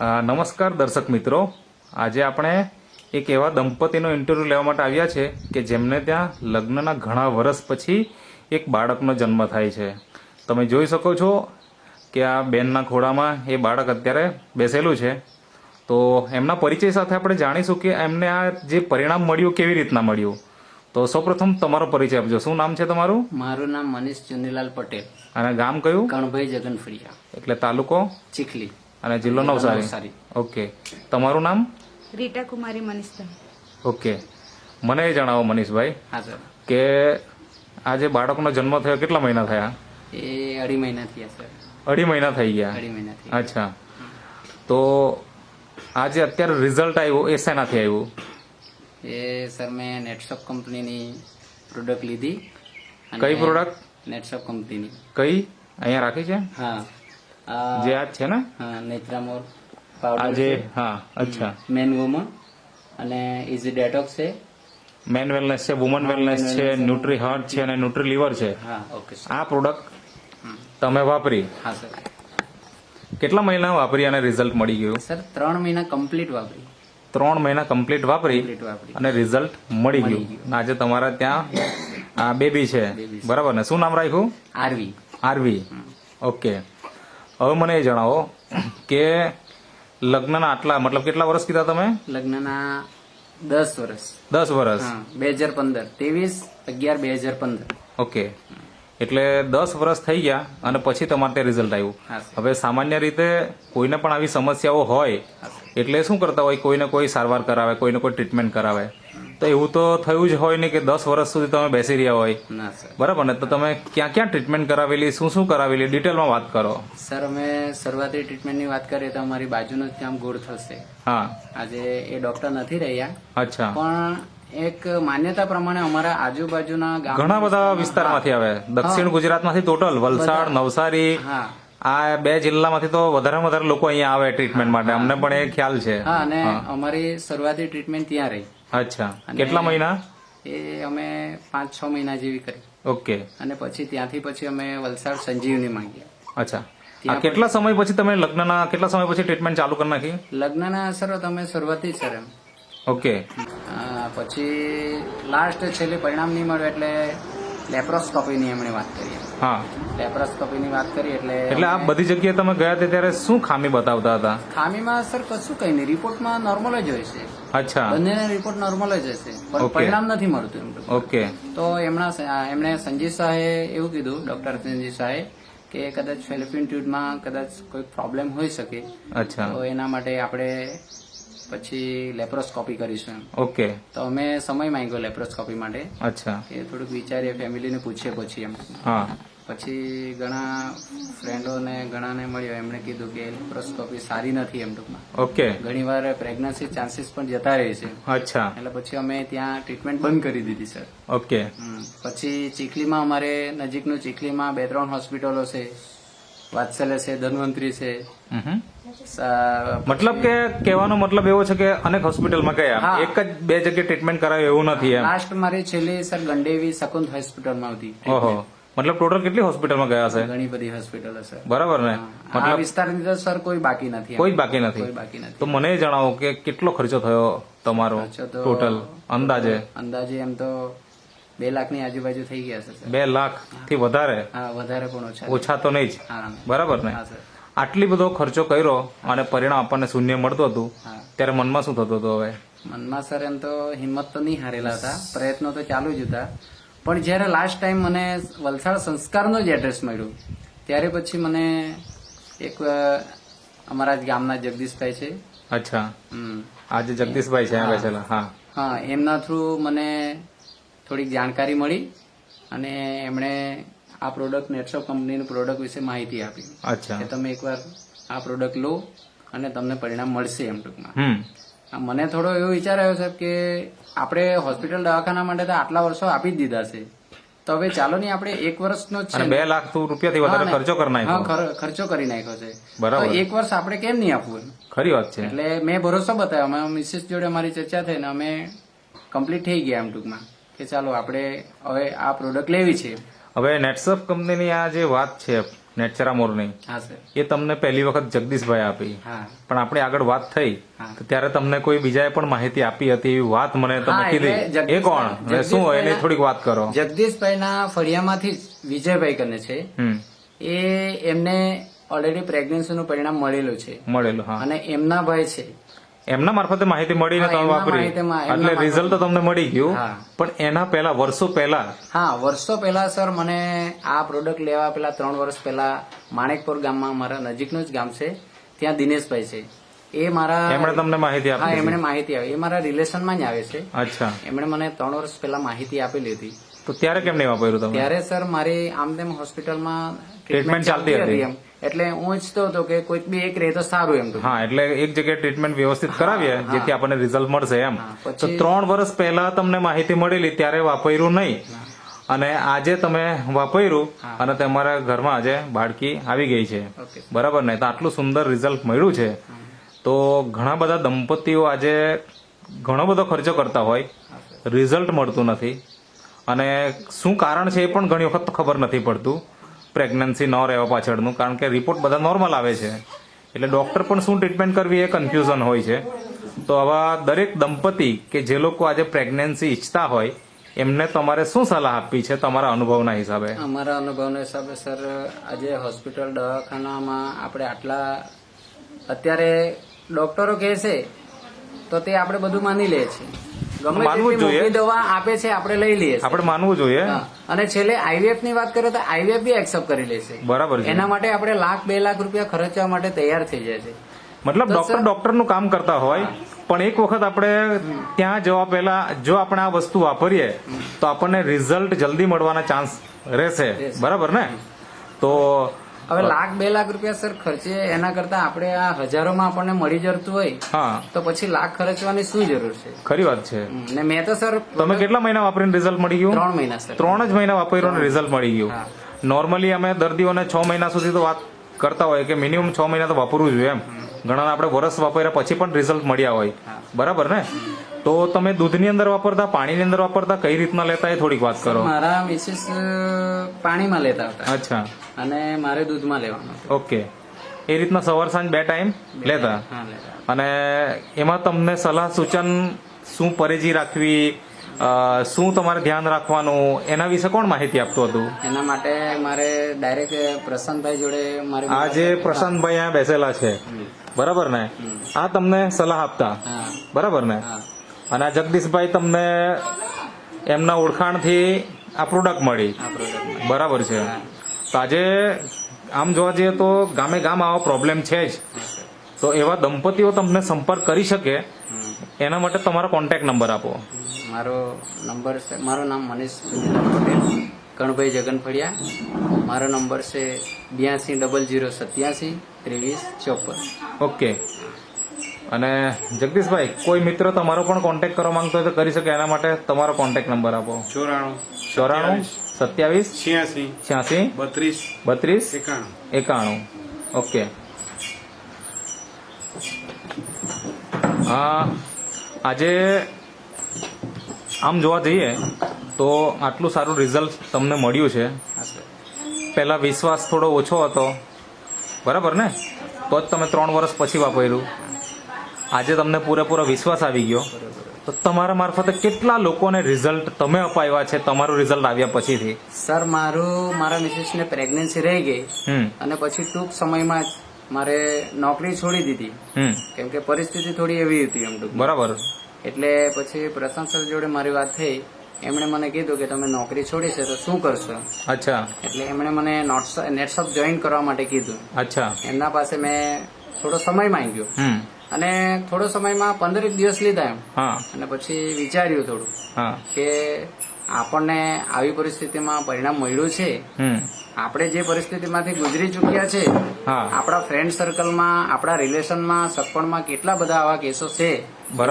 નમસ્કાર દર્શક મિત્રો. આજે આપણે એક એવા દંપતીનો ઇન્ટરવ્યૂ લેવા માટે આવ્યા છે કે જેમને ત્યાં લગ્નના ઘણા વર્ષ પછી એક બાળકનો જન્મ થાય છે. તમે જોઈ શકો છો કે આ બેનના ખોળામાં એ બાળક અત્યારે બેસેલું છે. તો એમના પરિચય સાથે આપણે જાણીશું કે એમને આ જે પરિણામ મળ્યું કેવી રીતના મળ્યું? તો સૌપ્રથમ તમારો પરિચય આપજો. શું નામ છે તમારું? મારું નામ મનીષ ચુનીલાલ પટેલ. અને ગામ કયું? કણભાઈ જગનફળિયા. એટલે તાલુકો? ચીખલી. અને જિલ્લો નવસારી. ઓકે. તમારું નામ? રીટા કુમારી મનીષભાઈ. ઓકે. મને એ જણાવો મનીષભાઈ હા સર. કે આ જે બાળકનો જન્મ થયો કેટલા મહિના થયા? એ અઢી મહિના થયા સર. અઢી મહિના થઈ ગયા? અઢી મહિના અચ્છા. તો આ જે અત્યારે રિઝલ્ટ આવ્યું એ શેનાથી આવ્યું? એ સર મેં નેટશોપ કંપનીની પ્રોડક્ટ લીધી. કઈ પ્રોડક્ટ નેટશોપ કંપનીની. કઈ? અહીંયા રાખી છે? હા. જે આ છે ને? હા નેત્રામોર આ પાવડર જે હા અચ્છા. મેન વુમન અને ઇઝી ડેટોક્સ છે. મેન વેલનેસ છે વુમન વેલનેસ છે ન્યુટ્રી હર્ટ છે અને ન્યુટ્રી લીવર છે. હા ઓકે આ પ્રોડક્ટ તમે વાપરી. હા સર કેટલા મહિના વાપરી અને રિઝલ્ટ મળી ગયું? સર ત્રણ મહિના કમ્પ્લીટ વાપરી. ત્રણ મહિના કમ્પ્લીટ વાપરી અને રિઝલ્ટ મળી ગયું. આજે તમારા ત્યાં આ બેબી છે. બરાબર ને? શું નામ રાખ્યું? આરવી. આરવી. ઓકે. હવે મને એ જણાવો કે લગ્નના આટલા મતલબ કેટલા વર્ષ કીધા તમે? લગ્નના દસ વર્ષ. દસ વર્ષ. બે હજાર પંદર. ત્રેવીસ અગિયાર બે હજાર પંદર. ઓકે. એટલે દસ વર્ષ થઈ ગયા અને પછી તમારે ત્યાં રિઝલ્ટ આવ્યું. હવે સામાન્ય રીતે કોઈને પણ આવી સમસ્યાઓ હોય એટલે શું કરતા હોય? કોઈને કોઈ સારવાર કરાવે કોઈને કોઈ ટ્રીટમેન્ટ કરાવે. તો એવું તો થયું જ હોય ને કે દસ વર્ષ સુધી તમે બેસી રહ્યા હોય. ના બરાબર ને? તો તમે ક્યાં ક્યાં ટ્રીટમેન્ટ કરાવેલી? શું શું કરાવેલી? ડિટેલમાં વાત કરો. સર અમે શરૂઆતી ટ્રીટમેન્ટની વાત કરીએ તો અમારી બાજુનું જ ગામ ગોળ થશે. હા. આજે એ ડોક્ટર નથી રહ્યા. અચ્છા. પણ એક માન્યતા પ્રમાણે અમારા આજુબાજુના ઘણા બધા વિસ્તારમાંથી આવે. દક્ષિણ ગુજરાતમાંથી ટોટલ વલસાડ નવસારી. આ બે જિલ્લામાંથી તો વધારે વધારે લોકો અહીંયા આવે ટ્રીટમેન્ટ માટે. અમને પણ એ ખ્યાલ છે. હા અને અમારી શરૂઆતી ટ્રીટમેન્ટ ત્યાં રહી. અચ્છા. કેટલા મહિના? એ અમે પાંચ છ મહિના જેવી કરી. ઓકે. અને પછી ત્યાંથી પછી અમે વલસાડ સંજીવની માંગ્યા અચ્છા. આ કેટલા સમય પછી તમે લગ્નના કેટલા સમય પછી ટ્રીટમેન્ટ ચાલુ કરી નાખી? લગ્નના સર તમે શરૂઆતથી જ સર એમ. ઓકે. પછી લાસ્ટ છેલ્લે પરિણામ નહીં મળ્યું એટલે લેપ્રોસ્કોપીની એમણે વાત કરી. હા. લેપ્રોસ્કોપીની વાત કરી એટલે એટલે આ બધી જગ્યાએ તમે ગયા તે ત્યારે શું ખામી બતાવતા હતા? ખામીમાં સર કશું કઈ નહીં. રિપોર્ટમાં નોર્મલ જ હોય છે. અચ્છા. બંનેના રિપોર્ટ નોર્મલ જ હશે. પણ પરિણામ નથી મળતું એમ. ઓકે. તો એમના એમણે સંજીવ શાહે એવું કીધું ડોક્ટર સંજીવ શાહે કે કદાચ ફેલિપિન ટ્યુબમાં કદાચ કોઈ પ્રોબ્લેમ હોઈ શકે. અચ્છા. તો એના માટે આપણે પછી લેપ્રોસ્કોપી કરીશું એમ. ઓકે. તો અમે સમય માંગ્યો લેપ્રોસ્કોપી માટે. અચ્છા. એ થોડુંક વિચારીએ ફેમિલીને પૂછીએ પછી એમ. હા. પછી ઘણા ફ્રેન્ડોને ઘણાને મળ્યો. એમણે કીધું કે લેપ્રોસ્કોપી સારી નથી એમ ટૂંકમાં. ઓકે. ઘણીવાર પ્રેગ્નન્સી ચાન્સીસ પણ જતા રહે છે. અચ્છા. એટલે પછી અમે ત્યાં ટ્રીટમેન્ટ બંધ કરી દીધી સર. ઓકે. પછી ચીખલીમાં અમારે નજીકનું ચીખલીમાં બે ત્રણ હોસ્પિટલો છે. વાત્સલ્ય છે ધન્વંતરી છે. મતલબ કે કહેવાનો મતલબ એવો છે કે અનેક હોસ્પિટલમાં ગયા. એક જ બે જગ્યાએ ટ્રીટમેન્ટ કરાવે એવું નથી લાસ્ટ મારી છેલ્લી સર ગંડેવી શકુંત હોસ્પિટલમાં હતી ઓહો. મતલબ ટોટલ કેટલી હોસ્પિટલમાં ગયા છે ઘણી બધી હોસ્પિટલો સર બરાબર ને? મતલબ વિસ્તારની અંદર સર કોઈ બાકી નથી કોઈ બાકી નથી. બાકી નથી. તો મને જણાવો કે કેટલો ખર્ચો થયો તમારો ટોટલ અંદાજે? અંદાજે એમ તો બે લાખની આજુબાજુ થઈ ગયા છે બે લાખથી વધારે? હા વધારે પણ ઓછા ઓછા તો નહીં જ. બરાબર ને? હા સર. આટલી બધો ખર્ચો કર્યો અને પરિણામ આપણને શૂન્ય મળતું હતું ત્યારે મનમાં શું થતું હતું હવે? મનમાં સર એમ તો હિંમત તો નહીં હારેલા હતા પ્રયત્નો તો ચાલુ જ હતા. પણ જ્યારે લાસ્ટ ટાઈમ મને વલસાડ સંસ્કારનો જ એડ્રેસ મળ્યું ત્યારે પછી મને એક અમારા જ ગામના જગદીશભાઈ છે. અચ્છા. આજે જગદીશભાઈ છે બેસેલા હા. હા. એમના થ્રુ મને થોડીક જાણકારી મળી અને એમણે આ પ્રોડક્ટ નેટશોપ કંપનીની પ્રોડક્ટ વિશે માહિતી આપી. અચ્છા. કે તમે એકવાર આ પ્રોડક્ટ લો અને તમને પરિણામ મળશે એમ ટૂંકમાં. મને થોડો એવો વિચાર આવ્યો સાહેબ કે આપણે હોસ્પિટલ દવાખાના માટે તો આટલા વર્ષો આપી જ દીધા છે. તો હવે ચાલો ને આપણે એક વર્ષનો છે બે લાખ રૂપિયાથી વધારે ખર્ચો કરી નાખ્યો. ખર્ચો કરી નાખ્યો છે. બરાબર. એક વર્ષ આપણે કેમ નહીં આપવું ખરી વાત છે. એટલે મેં ભરોસો બતાવ્યો. અમે મિસિસ જોડે મારી ચર્ચા થઈ ને અમે કમ્પ્લીટ થઈ ગયા એમ ટૂંકમાં. કે ચાલો આપણે હવે આ પ્રોડક્ટ લેવી છે. હવે નેટસફ કંપનીની આ જે વાત છે નેચરા મોરની એ તમને પહેલી વખત જગદીશભાઈ આપી. પણ આપણે આગળ વાત થઈ તો ત્યારે તમને કોઈ બીજાએ પણ માહિતી આપી હતી એવી વાત મને તમે કીધી. એ કોણ? શું હોય એની થોડીક વાત કરો. જગદીશભાઈના ફળિયામાંથી વિજયભાઈ કને છે એ એમને ઓલરેડી પ્રેગ્નન્સીનું પરિણામ મળેલું છે. મળેલું હા. અને એમના ભાઈ છે. એમના મારફતે માહિતી મળીને તમે વાપરી. એટલે રિઝલ્ટ તો તમને મળી ગયું પણ એના પહેલા વર્ષો પહેલા. હા વર્ષો પહેલા સર મને આ પ્રોડક્ટ લેવા પેલા ત્રણ વર્ષ પહેલા માણેકપુર ગામમાં મારા નજીકનું જ ગામ છે. ત્યાં દિનેશભાઈ છે. એ મારા એમણે તમને માહિતી આપી એમણે માહિતી આપી. એ મારા રિલેશનમાં જ આવે છે. અચ્છા. એમણે મને ત્રણ વર્ષ પહેલા માહિતી આપેલી હતી. તો ત્યારે કેમ નહીં વાપર્યું તમે? ત્યારે સર મારી આમ તેમ હોસ્પિટલમાં ટ્રીટમેન્ટ ચાલતી હતી. એમ એટલે હું ઈચ્છતો હતો કે કોઈક બી એક રહે તો સારું એમ હા એટલે એક જગ્યાએ ટ્રીટમેન્ટ વ્યવસ્થિત કરાવીએ જેથી આપણને રિઝલ્ટ મળશે એમ. તો ત્રણ વર્ષ પહેલા તમને માહિતી મળેલી ત્યારે વાપર્યું નહીં. અને આજે તમે વાપર્યું અને તમારા ઘરમાં આજે બાળકી આવી ગઈ છે. બરાબર ને? તો આટલું સુંદર રિઝલ્ટ મળ્યું છે. તો ઘણા બધા દંપતીઓ આજે ઘણો બધો ખર્ચો કરતા હોય. રિઝલ્ટ મળતું નથી. અને શું કારણ છે એ પણ ઘણી વખત ખબર નથી પડતું. પ્રેગ્નન્સી ન રહેવા પાછળનું, કારણ કે રિપોર્ટ બધા નોર્મલ આવે છે. એટલે ડૉક્ટર પણ શું ટ્રીટમેન્ટ કરવી એ કન્ફ્યુઝન હોય છે. તો આવા દરેક દંપતી કે જે લોકો આજે પ્રેગ્નન્સી ઈચ્છતા હોય, એમને તમારે શું સલાહ આપવી છે તમારા અનુભવના હિસાબે? અમારા અનુભવના હિસાબે સર, આજે હોસ્પિટલ દવાખાનામાં આપણે આટલા, અત્યારે ડોક્ટરો કહે છે, તો તે આપણે બધું માની લે છે. માનવું જોઈએ. દવા આપે છે આપણે લઈ લઈએ આપણે માનવું જોઈએ. અને છેલ્લે આઈવીએફની વાત કરીએ તો આઈવીએફ બી એક્સેપ્ટ કરી લે છે. બરાબર એના માટે આપણે લાખ બે લાખ રૂપિયા ખર્ચવા માટે તૈયાર થઈ જાય છે. મતલબ ડોક્ટર ડોક્ટરનું કામ કરતા હોય પણ એક વખત આપણે ત્યાં જવા પહેલા જો આપણે આ વસ્તુ વાપરીએ તો આપણને રિઝલ્ટ જલ્દી મળવાના ચાન્સ રહેશે. બરાબર ને? તો હવે લાખ બે લાખ રૂપિયા સર ખર્ચે એના કરતા આપણે આ હજારોમાં આપણને મળી જતું હોય હા. તો પછી લાખ ખર્ચવાની શું જરૂર છે? ખરી વાત છે. ને મેં તો સર તમે કેટલા મહિના વાપરીને રિઝલ્ટ મળી ગયું? ત્રણ મહિના સર. ત્રણ જ મહિના વાપર્યું રિઝલ્ટ મળી ગયું. નોર્મલી અમે દર્દીઓને છ મહિના સુધી તો વાત કરતા હોય કે મિનિમમ છ મહિના તો વાપરવું જોઈએ એમ. ઘણા આપણે વર્ષ વાપર્યા પછી પણ રિઝલ્ટ મળ્યા હોય. બરાબર ને? તો તમે દૂધની અંદર વાપરતા પાણીની અંદર વાપરતા કઈ રીતના લેતા એ થોડીક વાત કરો? મારા મિસિસ પાણીમાં લેતા હતા. અચ્છા. અને મારે દૂધમાં લેવાનું ઓકે. એ રીતના સવાર સાંજ બે ટાઈમ લેતા? અને એમાં તમને સલાહ સૂચન શું પરેજી રાખવી શું તમારે ધ્યાન રાખવાનું એના વિશે કોણ માહિતી આપતું હતું? એના માટે મારે ડાયરેક્ટ પ્રશાંતભાઈ જોડે મારે આ જે પ્રશાંતભાઈ અહીંયા બેસેલા છે. બરાબર ને? આ તમને સલાહ આપતા. બરાબર ને? હા. અને આ જગદીશભાઈ તમને એમના ઓળખાણથી આ પ્રોડક્ટ મળી. બરાબર છે. તો આજે આમ જોવા જઈએ તો ગામે ગામ આવો પ્રોબ્લેમ છે જ. તો એવા દંપતીઓ તમને સંપર્ક કરી શકે એના માટે તમારો કોન્ટેક્ટ નંબર આપો. મારો નંબર છે મારું નામ મનીષ પટેલ કણભાઈ જગનફળિયા. મારો નંબર છે બ્યાસી ડબલ જીરો સત્યાસી ત્રેવીસ ચોપન. ઓકે. અને જગદીશભાઈ કોઈ મિત્ર તમારો પણ કોન્ટેક્ટ કરવા માંગતો હોય તો કરી શકે એના માટે તમારો કોન્ટેક્ટ નંબર આપો. ચોરાણું ચોરાણું સત્યાવીસ છ્યાસી છ્યાસી બત્રીસ બત્રીસ એકાણું. એકાણું. ઓકે. હા આજે આમ જોવા જઈએ તો આટલું સારું રિઝલ્ટ તમને મળ્યું છે. પહેલાં વિશ્વાસ થોડો ઓછો હતો. બરાબર ને? તો જ તમે ત્રણ વર્ષ પછી વાપર્યું. આજે તમને પૂરેપૂરો વિશ્વાસ આવી ગયો. તો તમારા મારફતે કેટલા લોકોને રિઝલ્ટ તમે અપાવ્યા છે? તમારું રિઝલ્ટ આવ્યા પછીથી. સર મારું મારા મિસિસને પ્રેગ્નન્સી રહી ગઈ. હમ. અને પછી ટૂંક સમયમાં જ મારે નોકરી છોડી દીધી. કેમ કે પરિસ્થિતિ થોડી એવી હતી એમ બરાબર. એટલે પછી પ્રશાંત સર જોડે મારી વાત થઈ. એમણે મને કીધું કે તમે નોકરી છોડી છે તો શું કરશો? અચ્છા. એટલે એમણે મને નેટશોપ જોઈન કરવા માટે કીધું. અચ્છા. એમના પાસે મેં થોડો સમય માંગ્યો. અને થોડો સમયમાં પંદરેક દિવસ લીધા એમ. અને પછી વિચાર્યું થોડું કે આપણને આવી પરિસ્થિતિમાં પરિણામ મળ્યું છે. આપણે જે પરિસ્થિતિમાંથી ગુજરી ચૂક્યા છે આપણા ફ્રેન્ડ સર્કલમાં આપણા રિલેશનમાં સગપણમાં કેટલા બધા આવા કેસો છે.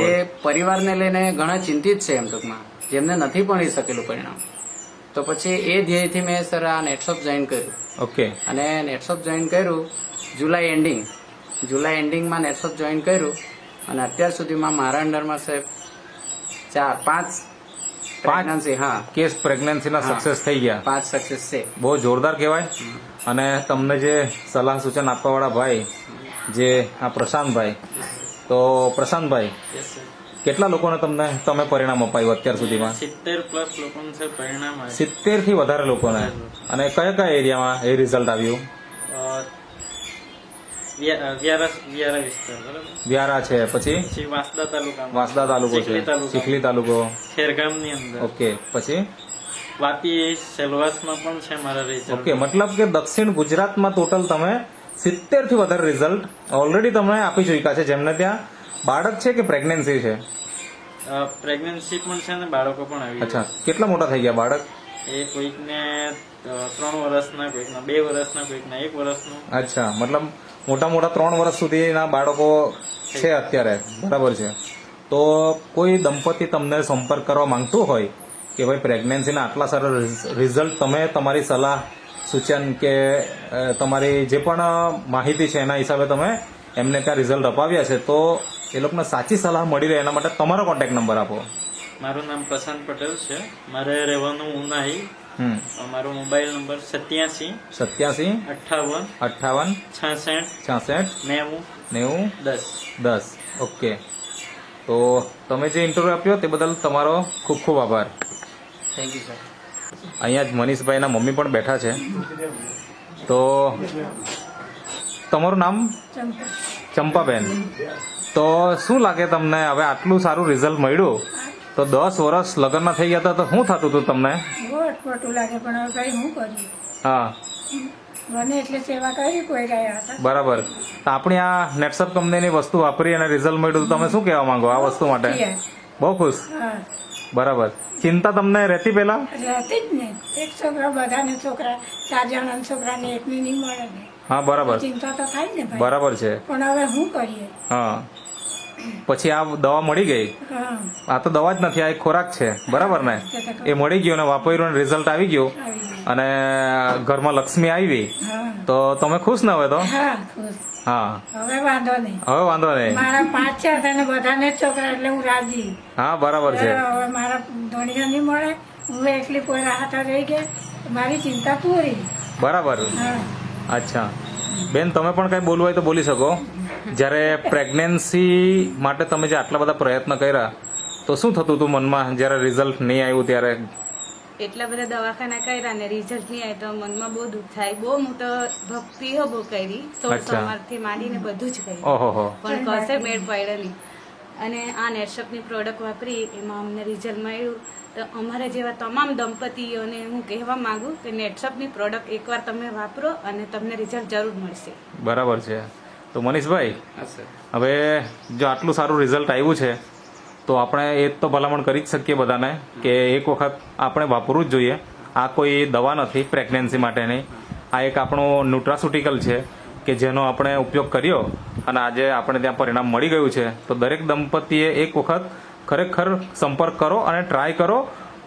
જે પરિવારને લઈને ઘણા ચિંતિત છે એમ ટૂંકમાં. જેમને નથી ભણી શકેલું પરિણામ. તો પછી એ ધ્યેયથી મેં સર આ નેટશોપ જોઈન કર્યું. ઓકે અને નેટશોપ જોઈન કર્યું જુલાઈ એન્ડિંગ જુલાઈ એન્ડિંગમાં નેટવર્ક જોઈન કર્યું અને અત્યાર સુધીમાં મારા અંડરમાં સાહેબ ચાર પાંચ પ્રેગ્નન્સી હા. કેસ પ્રેગ્નન્સીના સક્સેસ થઈ ગયા. પાંચ સક્સેસ છે. બહુ જોરદાર કહેવાય. અને તમને જે સલાહ સૂચન આપવાવાળા ભાઈ જે આ પ્રશાંતભાઈ તો પ્રશાંતભાઈ કેટલા લોકોને તમને તમે પરિણામ અપાયું અત્યાર સુધીમાં? સિત્તેર પ્લસ લોકોને પરિણામ સિત્તેરથી વધારે લોકોને. અને કયા કયા એરિયામાં એ રિઝલ્ટ આવ્યું? વ્યારા છે પછી? વાંસદા તાલુકા વાંસદા તાલુકો છે. ચીખલી તાલુકો. ખેરગામની અંદર. ઓકે પછી? વાપી સેલવાસમાં પણ છે મારા રિઝલ્ટ ઓકે મતલબ કે દક્ષિણ ગુજરાતમાં ટોટલ તમે સિત્તેરથી વધારે રિઝલ્ટ ઓલરેડી તમે આપી ચૂક્યા છે જેમને ત્યાં બાળક છે કે પ્રેગ્નન્સી છે? પ્રેગ્નન્સી પણ છે ને બાળકો પણ આવી અચ્છા કેટલા મોટા થઈ ગયા બાળક? એ કોઈકને ત્રણ વર્ષના, કોઈકના બે વર્ષના, કોઈકના એક વર્ષનું. અચ્છા, મતલબ મોટા મોટા ત્રણ વર્ષ સુધીના બાળકો છે અત્યારે, બરાબર છે. તો કોઈ દંપતી તમને સંપર્ક કરવા માંગતું હોય કે ભાઈ પ્રેગ્નન્સીના આટલા સારા રિઝલ્ટ તમે તમારી સલાહ સૂચન કે તમારી જે પણ માહિતી છે એના હિસાબે તમે એમને ત્યાં રિઝલ્ટ અપાવ્યા છે, તો એ લોકોને સાચી સલાહ મળી રહે એના માટે તમારો કોન્ટેક્ટ નંબર આપો. મારું નામ પ્રશાંત પટેલ છે. મારે રહેવાનું ઉનાઈ. હમ. મારો મોબાઈલ નંબર સત્યાસી સત્યાસી અઠ્ઠાવન અઠ્ઠાવન છાસઠ છાસઠ નેવું નેવું દસ. દસ. ઓકે. તો તમે જે ઇન્ટરવ્યુ આપ્યો તે બદલ તમારો ખૂબ ખૂબ આભાર. થેન્ક યુ સર અહીંયા જ મનીષભાઈના મમ્મી પણ બેઠા છે. તો તમારું નામ? ચંપાબેન. તો શું લાગે તમને? હવે આટલું સારું રિઝલ્ટ મળ્યું. તો દસ વર્ષ લગ્નમાં થઈ ગયા હતા તો શું થતું હતું તમને? બહુ લાગે પણ કઈ હું કર્યું હા. બને એટલે સેવા કરી કોઈ રહ્યા હતા. બરાબર. તો આપણી આ નેટસપ કંપનીની વસ્તુ વાપરી અને રિઝલ્ટ મળ્યું તો તમે શું કહેવા માંગો આ વસ્તુ માટે? બહુ ખુશ. બરાબર. ચિંતા તમને રહેતી પેલા રહેતી જ ને એક છોકરા બધાને છોકરા ચાર જણા છોકરાને એકની નહીં મળે હા બરાબર. ચિંતા તો થાય ને બરાબર છે. પણ હવે શું કરીએ? હા. પછી આ દવા મળી ગઈ. આ તો દવા જ નથી આ એક ખોરાક છે. બરાબર ને? એ મળી ગયો ને વાપર્યું ને રિઝલ્ટ આવી ગયું. અને ઘરમાં લક્ષ્મી આવી. તો તમે ખુશ ને હવે તો? હા હા. હવે વાંધો નહીં. હવે વાંધો નહીં. મારા પાંચ છે અને બધાને છોકરા એટલે હું રાજી. હા બરાબર છે. હવે મારા ધોણીયા નહીં મળે. હું એકલી કોઈ રાહત રહી ગઈ. મારી ચિંતા પૂરી. બરાબર. અચ્છા. બેન તમે પણ કઈ બોલવું હોય તો બોલી શકો. જ્યારે પ્રેગ્નન્સી માટે તમે જે આટલા બધા પ્રયત્ન કર્યા તો શું થતું હતું મનમાં જ્યારે રિઝલ્ટ નહીં આવ્યું ત્યારે? એટલા બધા દવાખાના કર્યા ને રિઝલ્ટ નહીં આવ્યું તો મનમાં બહુ દુઃખ થાય. બહુ હું તો ભક્તિ હો બહુ કરી. સોળ સોમવારથી માંડીને બધું જ કર્યું. પણ કશે મેળ નહીં અને આ નેટશોપની પ્રોડક્ટ વાપરી એમાં અમને રિઝલ્ટ મળ્યું. તો અમારા જેવા તમામ દંપતીઓને હું કહેવા માંગુ કે નેટશોપની પ્રોડક્ટ એકવાર તમે વાપરો અને તમને રિઝલ્ટ જરૂર મળશે. બરાબર છે. તો મનીષભાઈ હવે જો આટલું સારું રિઝલ્ટ આવ્યું છે તો આપણે એ જ તો ભલામણ કરી જ શકીએ બધાને કે એક વખત આપણે વાપરવું જ જોઈએ. આ કોઈ દવા નથી પ્રેગ્નન્સી માટેની. આ એક આપણું ન્યુટ્રાસ્યુટિકલ છે કે જેનો આપણે ઉપયોગ કર્યો અને આજે આપણે ત્યાં પરિણામ મળી ગયું છે. તો દરેક દંપતીએ એક વખત ખરેખર સંપર્ક કરો અને ટ્રાય કરો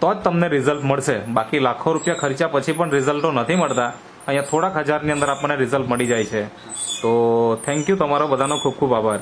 તો જ તમને રિઝલ્ટ મળશે. બાકી લાખો રૂપિયા ખર્ચ્યા પછી પણ રિઝલ્ટો નથી મળતા. અહીંયા થોડાક હજારની અંદર આપણને રિઝલ્ટ મળી જાય છે. તો થેન્ક યુ તમારો, બધાનો ખૂબ ખૂબ આભાર.